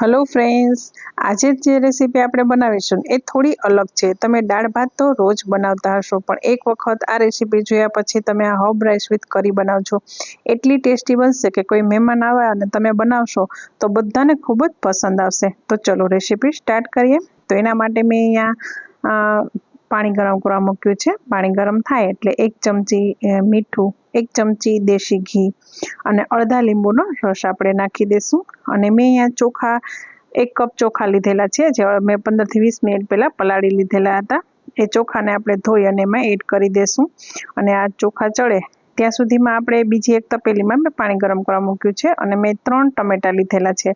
Hello friends આજે જે recipe આપણે બનાવીશું એ થોડી અલગ છે. તમે દાળ ભાત તો રોજ બનાવતા હશો, પણ એક વખત આ રેસીપી જોયા પછી તમે આ હબ રાઈસ વિથ કરી બનાવજો. એટલી ટેસ્ટી બનશે કે કોઈ મહેમાન આવે અને તમે બનાવશો તો બધાને ખૂબ જ પસંદ આવશે. તો ચલો રેસીપી સ્ટાર્ટ કરીએ. તો એના માટે મેં અહીંયા પાણી ગરમ કરવા મૂક્યું છે. પાણી ગરમ થાય એટલે એક ચમચી મીઠું, એક ચમચી દેશી ઘી અને અડધા લીંબુનો રસ આપણે નાખી દઈશું અને મેં અહીંયા ચોખા, એક કપ ચોખા લીધેલા છે, જે મેં પંદરથી વીસ મિનિટ પહેલાં પલાળી લીધેલા હતા. એ ચોખાને આપણે ધોઈ અને એમાં એડ કરી દઈશું અને આ ચોખા ચડે ત્યાં સુધીમાં આપણે બીજી એક તપેલીમાં મેં પાણી ગરમ કરવા મૂક્યું છે અને મેં ત્રણ ટમેટા લીધેલા છે.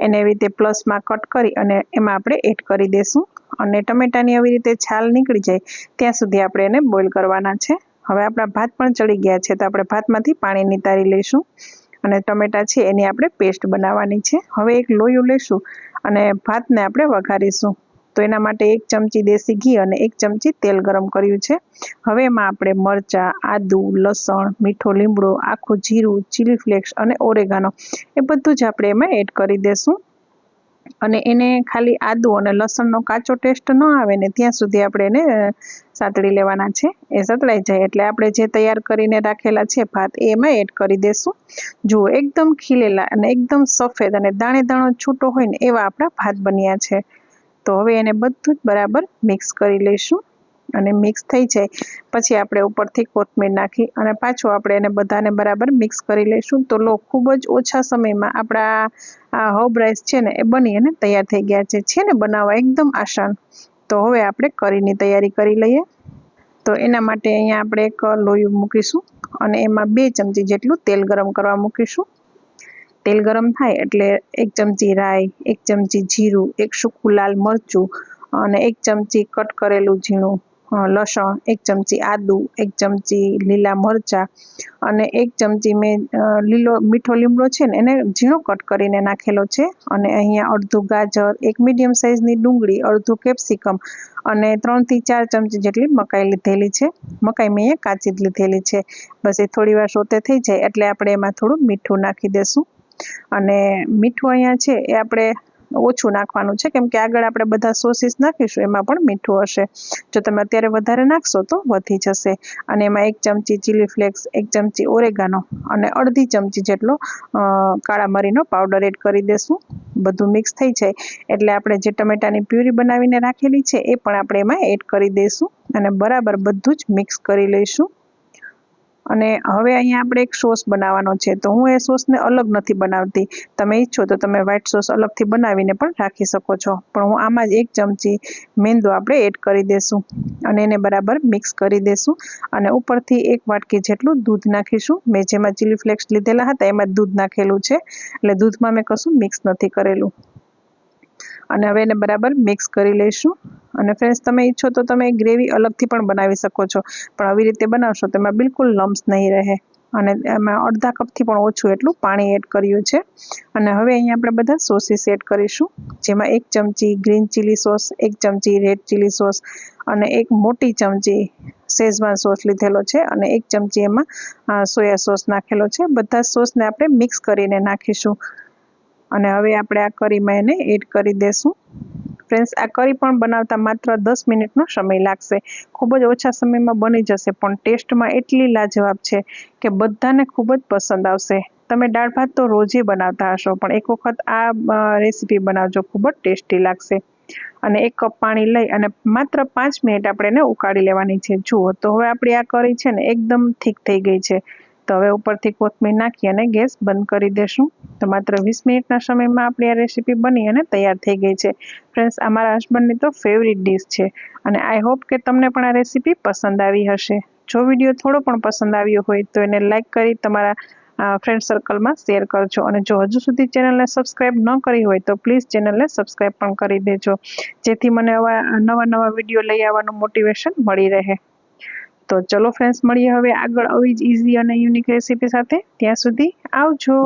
એને એવી રીતે પ્લસમાં કટ કરી અને એમાં આપણે એડ કરી દઈશું અને ટમેટાની આવી રીતે છાલ નીકળી જાય ત્યાં સુધી આપણે એને બોઇલ કરવાના છે. હવે આપણા ભાત પણ ચડી ગયા છે તો આપણે ભાતમાંથી પાણી નિતારી લઈશું. અને ટમેટા છે એની આપણે પેસ્ટ બનાવવાની છે. હવે એક લોયું લઈશું અને ભાતને આપણે વઘારીશું. તો એના માટે એક ચમચી દેશી ઘી અને એક ચમચી તેલ ગરમ કર્યું છે. હવે એમાં આપણે મરચાં, આદુ, લસણ, મીઠો લીમડો, આખું જીરું ચીલી ફ્લેક્સ અને ઓરેગાનો એ બધું જ આપણે એમાં એડ કરી દઈશું અને એને ખાલી આદુ અને લસણનો કાચો ટેસ્ટ ન આવે ને ત્યાં સુધી આપણે એને સાતળી લેવાના છે. એ સતળાઈ જાય એટલે આપણે જે તૈયાર કરીને રાખેલા છે ભાત એમાં એડ કરી દેશું. જુઓ, એકદમ ખીલેલા અને એકદમ સફેદ અને દાણે દાણો છૂટો હોય ને એવા આપણા ભાત બન્યા છે. તો હવે એને બધું જ બરાબર મિક્સ કરી લઈશું અને મિક્સ થઈ જાય. પછી આપણે ઉપરથી કોથમીર નાખી અને પાછું આપણે એને બધાને બરાબર મિક્સ કરી લઈશું. તો લો, ખૂબ જ ઓછા સમયમાં આપણા આ હબ રાઈસ છે ને, એ બની અને તૈયાર થઈ ગયા છે. છે ને, બનાવવા એકદમ આસાન. તો હવે આપણે કરીની તૈયારી કરી લઈએ. તો એના માટે અહીંયા આપણે એક લોયું મૂકીશું અને એમાં બે ચમચી જેટલું તેલ ગરમ કરવા મૂકીશું. તેલ ગરમ થાય એટલે એક ચમચી રાઈ, એક ચમચી જીરું, એક સૂકું લાલ મરચું અને એક ચમચી કટ કરેલું ઝીણું લસણ, એક ચમચી આદુ, એક ચમચી લીલા મરચાં અને એક ચમચી મેં લીલો મીઠો લીમડો છે ને એને ઝીણો કટ કરીને નાખેલો છે અને અહીંયા અડધું ગાજર, એક મીડિયમ સાઇઝની ડુંગળી, અડધું કેપ્સિકમ અને ત્રણથી ચાર ચમચી જેટલી મકાઈ લીધેલી છે. મકાઈ મેં કાચી જ લીધેલી છે. બસ એ થોડી વાર સોતે થઈ જાય એટલે આપણે એમાં થોડું મીઠું નાખી દઈશું અને મીઠું અહીંયા છે એ આપણે ઓછું નાખવાનું છે, કેમ કે આગળ આપણે બધા સોસીસ નાખીશું, એમાં પણ મીઠું હશે. જો તમે અત્યારે વધારે નાખશો તો વધી જશે. અને એમાં એક ચમચી ચીલી ફ્લેક્સ એક ચમચી ઓરેગાનો અને અડધી ચમચી જેટલો કાળા મરીનો પાવડર એડ કરી દેશું. બધું મિક્સ થઈ જાય. એટલે આપણે જે ટમેટાની પ્યુરી બનાવીને રાખેલી છે, એ પણ આપણે એમાં એડ કરી દઈશું અને બરાબર બધું જ મિક્સ કરી લઈશું. અને હવે અહીંયા આપણે એક સોસ બનાવવાનો છે. તો હું એ સોસને અલગ નથી બનાવતી. તમે ઈચ્છો તો તમે વ્હાઈટ સોસ અલગથી બનાવીને પણ રાખી શકો છો. પણ હું આમાં જ એક ચમચી મેંદો આપણે એડ કરી દઈશું અને એને બરાબર મિક્સ કરી દઈશું અને ઉપરથી એક વાટકી જેટલું દૂધ નાખીશું. મેં જેમાં ચીલી ફ્લેક્સ લીધેલા હતા એમાં દૂધ નાખેલું છે. એટલે દૂધમાં મેં કશું મિક્સ નથી કરેલું. અને હવે એને બરાબર મિક્સ કરી લઈશું. અને ફ્રેન્ડ્સ તમે ઈચ્છો તો તમે ગ્રેવી અલગથી પણ બનાવી શકો છો. પણ આવી રીતે બનાવશો તો એમાં બિલકુલ લમ્સ નહીં રહે. અને એમાં અડધા કપથી પણ ઓછું એટલું પાણી એડ કર્યું છે. અને હવે અહીંયા આપણે બધા સોસીસ એડ કરીશું. જેમાં એક ચમચી ગ્રીન ચીલી સોસ એક ચમચી રેડ ચીલી સોસ અને એક મોટી ચમચી શેઝવાન સોસ લીધેલો છે અને એક ચમચી એમાં સોયા સોસ નાખેલો છે. બધા સોસને આપણે મિક્સ કરીને નાખીશું. અને હવે આપણે આ કરીમાં એને એડ કરી દેશું. ફ્રેન્ડ્સ આ કરી પણ બનાવતા માત્ર દસ મિનિટનો સમય લાગશે. ખૂબ જ ઓછા સમયમાં બની જશે, પણ ટેસ્ટમાં એટલી લાજવાબ છે કે બધાને ખૂબ જ પસંદ આવશે. તમે દાળ ભાત તો રોજે બનાવતા હશો, પણ એક વખત આ રેસીપી બનાવજો, ખૂબ જ ટેસ્ટી લાગશે. અને એક કપ પાણી લઈ અને માત્ર પાંચ મિનિટ આપણે એને ઉકાળી લેવાની છે. જુઓ, તો હવે આપણી આ કરી છે ને એકદમ ઠીક થઈ ગઈ છે. તો હવે ઉપરથી કોથમીર નાખી અને ગેસ બંધ કરી દેશું. તો માત્ર વીસ મિનિટના સમયમાં આપણી આ રેસીપી બની અને તૈયાર થઈ ગઈ છે. ફ્રેન્ડ્સ અમારા હસબન્ડની તો ફેવરિટ ડિશ છે અને આઈ હોપ કે તમને પણ આ રેસીપી પસંદ આવી હશે. જો વીડિયો થોડો પણ પસંદ આવ્યો હોય તો એને લાઇક કરી તમારા ફ્રેન્ડ સર્કલમાં શેર કરજો. અને જો હજુ સુધી ચેનલને સબસ્ક્રાઈબ ન કરી હોય તો પ્લીઝ ચેનલને સબસ્ક્રાઈબ પણ કરી દેજો. જેથી મને નવા નવા વીડિયો લઈ આવવાનું મોટિવેશન મળી રહે. તો ચલો ફ્રેન્ડ્સ મળીએ હવે આગળ આવી જ ઇઝી અને યુનિક રેસીપી સાથે. ત્યાં સુધી આવજો.